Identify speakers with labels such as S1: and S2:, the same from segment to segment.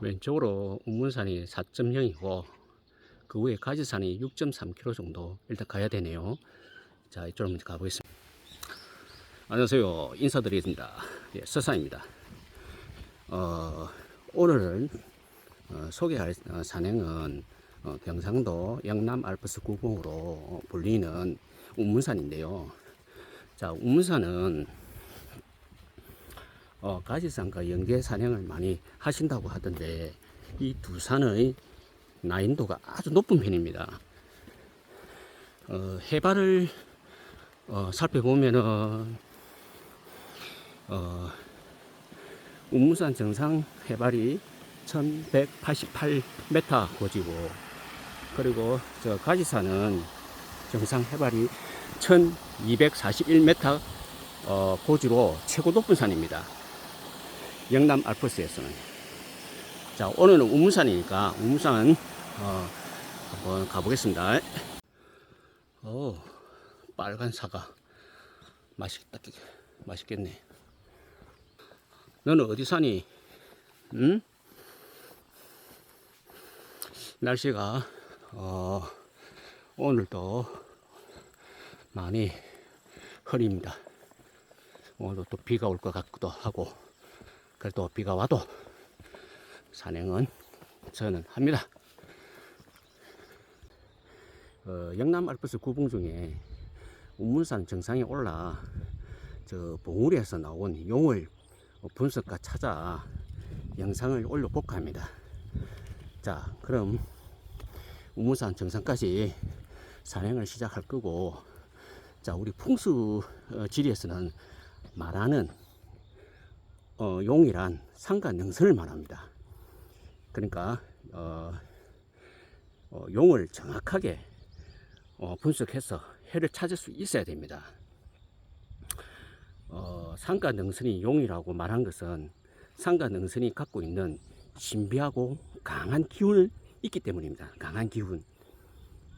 S1: 왼쪽으로 운문산이 4.0이고 그 위에 가지산이 6.3km 정도 일단 가야 되네요. 자 이쪽으로 먼저 가보겠습니다. 안녕하세요. 인사드리겠습니다. 예, 서산입니다. 어, 오늘은 어, 소개할 어, 산행은 어, 경상도 영남 알프스 구봉으로 불리는 운문산인데요. 자, 운문산은 어, 가지산과 연계 산행을 많이 하신다고 하던데 이 두 산의 난이도가 아주 높은 편입니다. 어, 해발을 어, 살펴보면은 어, 운무산 정상 해발이 1188m 고지고 그리고 저 가지산은 정상 해발이 1241m 어, 고지로 최고 높은 산입니다. 영남 알프스에서는. 자, 오늘은 우무산이니까 우무산 어, 한번 가보겠습니다. 오, 빨간 사과. 맛있다. 맛있겠네. 너는 어디 사니? 응? 날씨가 어, 오늘도 많이 흐립니다. 오늘도 또 비가 올 것 같기도 하고 그래도 비가 와도 산행은 저는 합니다. 어, 영남 알프스 구봉 중에 운문산 정상에 올라 저 봉우리에서 나온 용을 분석과 찾아 영상을 올려볼까 합니다. 자, 그럼 우무산 정상까지 산행을 시작할 거고, 자, 우리 풍수 어, 지리에서는 말하는 어, 용이란 상가 능선을 말합니다. 그러니까 어, 어, 용을 정확하게 어, 분석해서 해를 찾을 수 있어야 됩니다. 어, 상가 능선이 용이라고 말한 것은 상가 능선이 갖고 있는 신비하고 강한 기운을 있기 때문입니다. 강한 기운.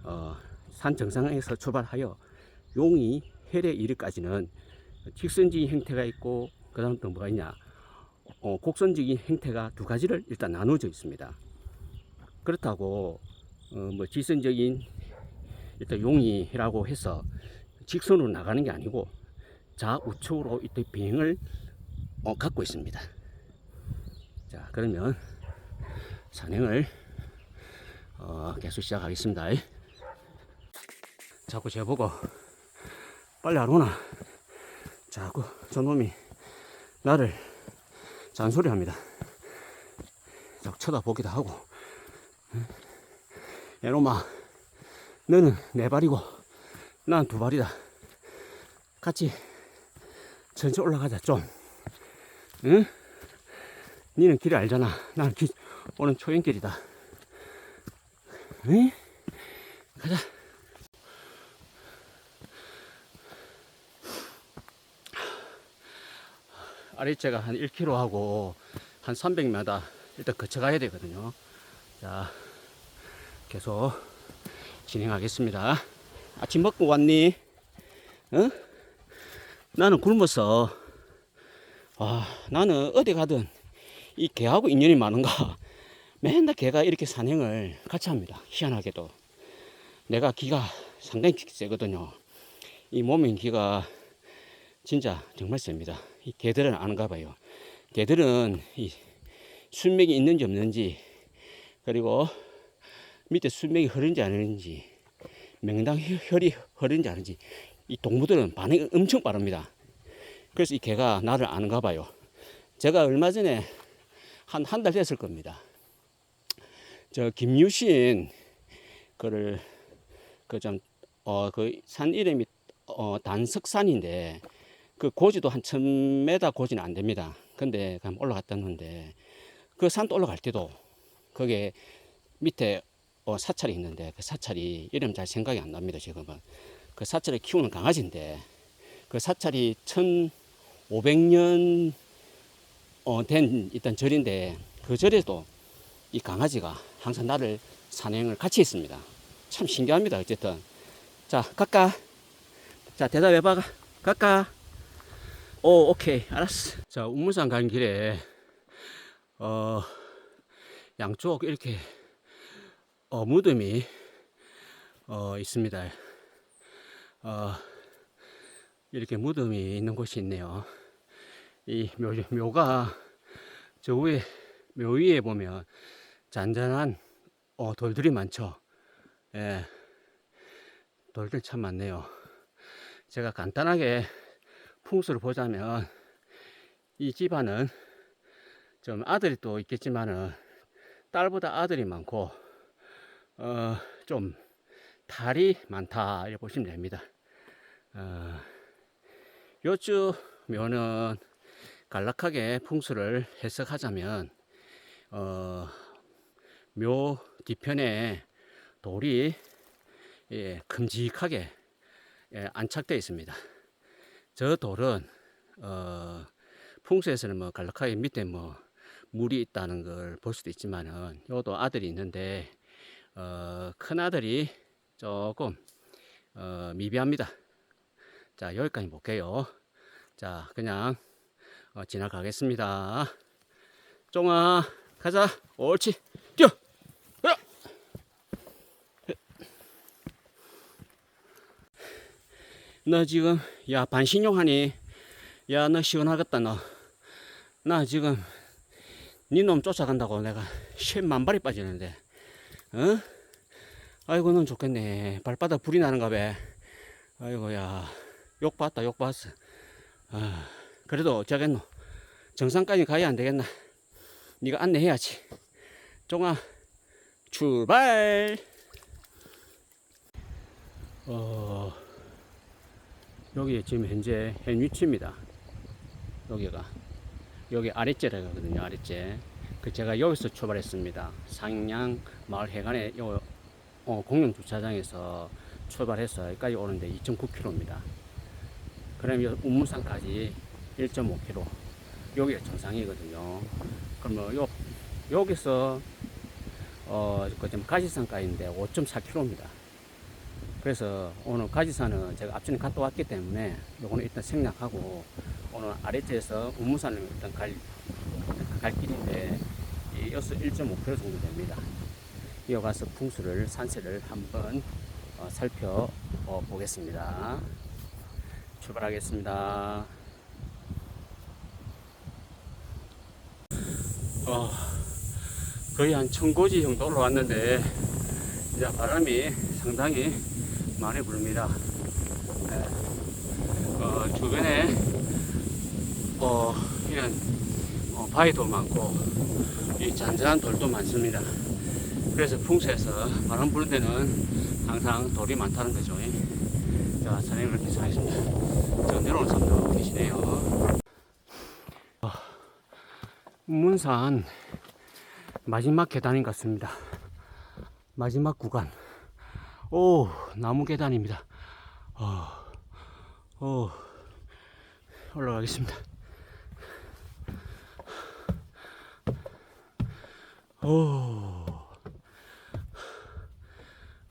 S1: 어, 산 정상에서 출발하여 용이 헬에 이르까지는 직선적인 형태가 있고 그 다음 또 뭐가 있냐 어, 곡선적인 형태가 두 가지를 일단 나누어져 있습니다. 그렇다고 어, 뭐 지선적인 일단 용이라고 해서 직선으로 나가는 게 아니고 좌우측으로 이때 비행을 어, 갖고 있습니다. 자 그러면 산행을 어, 계속 시작하겠습니다. 자꾸 제보고 빨리 안 오나 자꾸 저놈이 나를 잔소리 합니다. 자꾸 쳐다보기도 하고 얘놈아 너는 네 발이고 난 두 발이다. 같이 천천히 올라가자 좀. 응? 니는 길을 알잖아. 나는 길, 오는 초행길이다. 응? 가자. 아래째가 한 1km 하고 한 300m 일단 거쳐가야 되거든요. 자, 계속 진행하겠습니다. 아침 먹고 왔니? 어? 나는 굶었어. 와, 나는 어디 가든 이 개하고 인연이 많은가? 맨날 개가 이렇게 산행을 같이 합니다. 희한하게도. 내가 기가 상당히 세거든요. 이 몸의 기가 진짜 정말 셉니다. 이 개들은 아는가 봐요. 개들은 이 순맥이 있는지 없는지 그리고 밑에 순맥이 흐른지 안 흐른지 명당 혈이 흐른지 안 흐른지 이 동물들은 반응이 엄청 빠릅니다. 그래서 이 개가 나를 아는가 봐요. 제가 얼마 전에 한 한 달 됐을 겁니다. 저 김유신 그를 그 좀 어 그 산 이름이 어 단석산인데 그 고지도 한 1000m 고지는 안 됩니다. 근데 그럼 올라갔다는데 그 산도 올라갈 때도 거기에 밑에 어 사찰이 있는데 그 사찰이 이름 잘 생각이 안 납니다. 지금은 그 사찰을 키우는 강아지인데 그 사찰이 1500년 어, 된 일단 절인데 그 절에도 이 강아지가 항상 나를 산행을 같이 했습니다. 참 신기합니다. 어쨌든 자 갈까? 자 대답해봐. 갈까? 오 오케이 알았어. 자 우무산 가는 길에 어 양쪽 이렇게 어, 무덤이 어, 있습니다. 어, 이렇게 무덤이 있는 곳이 있네요. 이 묘, 묘가 저 위에 묘 위에 보면 잔잔한 어, 돌들이 많죠. 예, 돌들 참 많네요. 제가 간단하게 풍수를 보자면 이 집안은 좀 아들이 또 있겠지만은 딸보다 아들이 많고 어, 좀 달이 많다 이렇게 보시면 됩니다. 어, 묘는 간략하게 풍수를 해석하자면 어, 묘 뒤편에 돌이 예, 큼직하게 예, 안착되어 있습니다. 저 돌은 어, 풍수에서는 뭐 간략하게 밑에 뭐 물이 있다는 걸 볼 수도 있지만은 요도 아들이 있는데 어, 큰 아들이 조금 어, 미비합니다. 자 여기까지 볼게요. 자 그냥 어, 지나가겠습니다. 쫑아 가자. 옳지. 뛰어. 으아! 너 지금 야 반신욕하니? 야너 시원하겠다 너. 나 지금 네놈 쫓아간다고 내가 10만 발이 빠지는데. 어? 아이고 넌 좋겠네. 발바닥 불이 나는가 봐. 아이고 야욕 봤다 욕 봤어. 아, 그래도 어쩌겠노. 정상까지 가야 안 되겠나. 네가 안내해야지. 종아 출발. 어 여기 지금 현재 현 위치입니다. 여기가 여기 아랫제라거든요. 아랫제. 그 제가 여기서 출발했습니다. 상양 마을 해관에 요 어, 공영 주차장에서 출발해서 여기까지 오는데 2.9km입니다. 그럼 요 운문산까지 1.5km. 여기가 정상이거든요. 그러면 요 여기서 어, 그좀 가지산까지인데 5.4km입니다. 그래서 오늘 가지산은 제가 앞전에 갔다 왔기 때문에 요거는 일단 생략하고 오늘 아래쪽에서 운무산을 일단 갈, 갈 길인데 이 여수 1.5km 정도 됩니다. 이어가서 풍수를 산세를 한번 어, 살펴보겠습니다. 출발하겠습니다. 어, 거의 한 천고지 정도 올라왔는데 이제 바람이 상당히 많이 불습니다. 네. 어, 주변에 어, 이런 어, 바위도 많고 이 잔잔한 돌도 많습니다. 그래서 풍수에서 바람 부는 데는 항상 돌이 많다는 거죠. 자, 산행을 이렇게 하겠습니다. 저 내려오는 사람도 계시네요. 어, 문산 마지막 계단인 것 같습니다. 마지막 구간. 오, 나무 계단입니다. 어, 어, 올라가겠습니다. 오,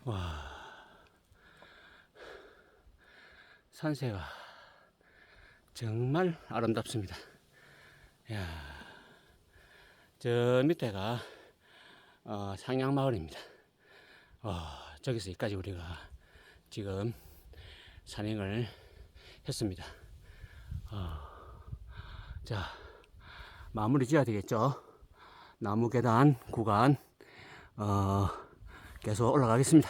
S1: 와, 산세가 정말 아름답습니다. 야, 저 밑에가 어, 상양마을입니다. 어, 저기서 여기까지 우리가 지금 산행을 했습니다. 어, 자, 마무리 지어야 되겠죠. 나무 계단 구간, 어, 계속 올라가겠습니다.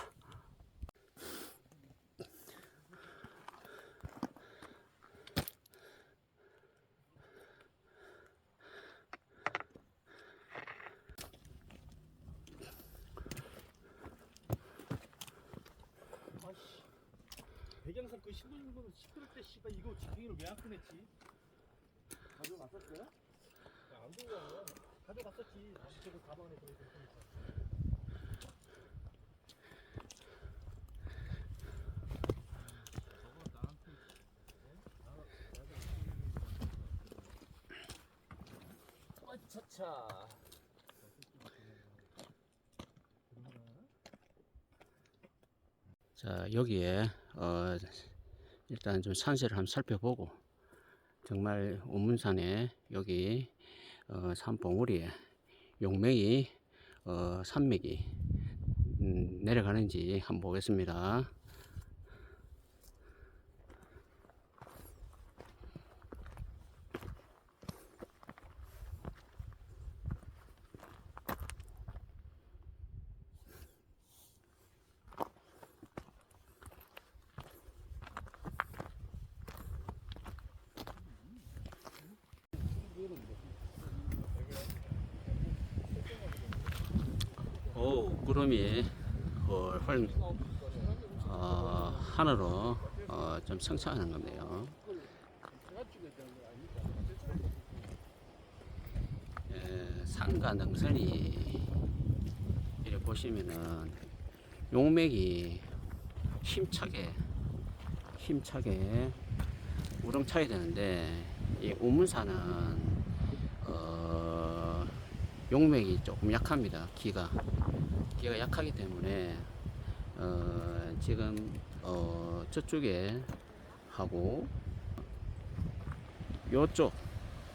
S2: 배경상 그 신부님 보면 시끄럽 때 씨발 이거 지팡이를 왜안 꺼냈지? 가져갔었어요? 안 들어가요. 가져갔었지. 다시 저거 가방 안에 들어있으니까. 차차.
S1: 자, 여기에, 어, 일단 좀 산세를 한번 살펴보고, 정말 오문산에 여기, 어, 산봉우리에 용맹이 어, 산맥이 음, 내려가는지 한번 보겠습니다. 오, 구름이 헐헐 어, 하늘로 어, 좀 성창하는 건데요. 예, 산과 능선이 이렇게 보시면은 용맥이 힘차게 힘차게 우렁차야 되는데 이 우문산은 어, 용맥이 조금 약합니다. 기가 기가 약하기 때문에 어, 지금 어, 저쪽에 하고 요쪽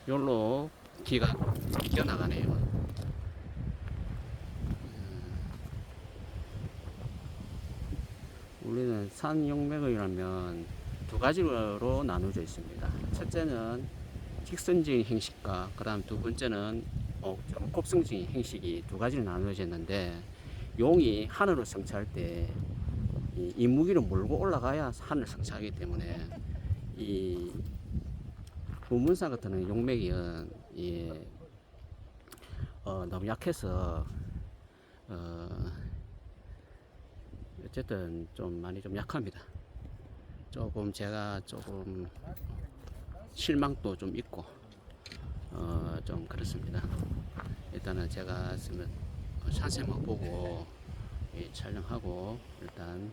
S1: 요로 기가 기가 나가네요. 음, 우리는 산 용맥이라면 두 가지로 나누어져 있습니다. 첫째는 직선적인 형식과 그 다음 두 번째는 어, 좀 곱성적인 형식이 두 가지로 나누어져 있는데 용이 하늘을 성취할 때 이, 이 무기를 몰고 올라가야 하늘 성취하기 때문에 이 우문산 같은 용맥이 이, 어, 너무 약해서 어, 어쨌든 좀 많이 좀 약합니다. 조금 제가 조금 실망도 좀 있고 어, 좀 그렇습니다. 일단은 제가 지금 산세만 보고 예, 촬영하고 일단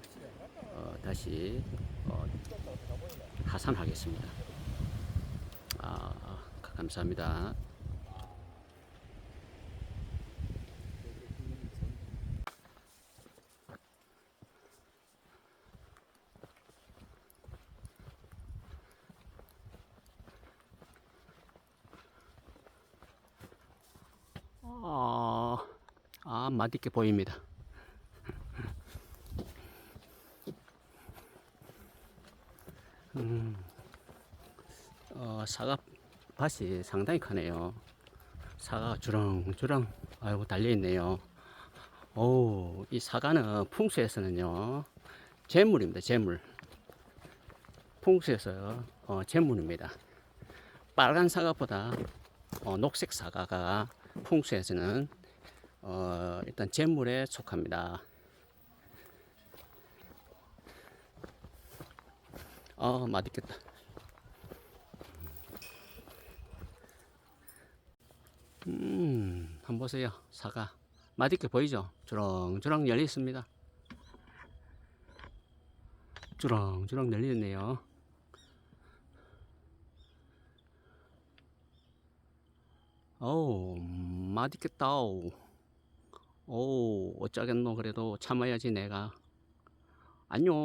S1: 어, 다시 어, 하산하겠습니다. 아, 감사합니다. 아, 아 맛있게 보입니다. 음, 어, 사과 밭이 상당히 크네요. 사과가 주렁주렁 아이고 달려 있네요. 오, 이 사과는 풍수에서는요 재물입니다. 재물. 풍수에서 어, 재물입니다. 빨간 사과보다 어, 녹색 사과가 풍수에서는 어, 일단 재물에 속합니다. 어, 맛있겠다. 음, 한번 보세요. 사과. 맛있게 보이죠? 주렁주렁 열려 있습니다. 주렁주렁 열려 있네요. 어우, 맛있겠다. 오, 어쩌겠노. 그래도 참아야지 내가. 안녕.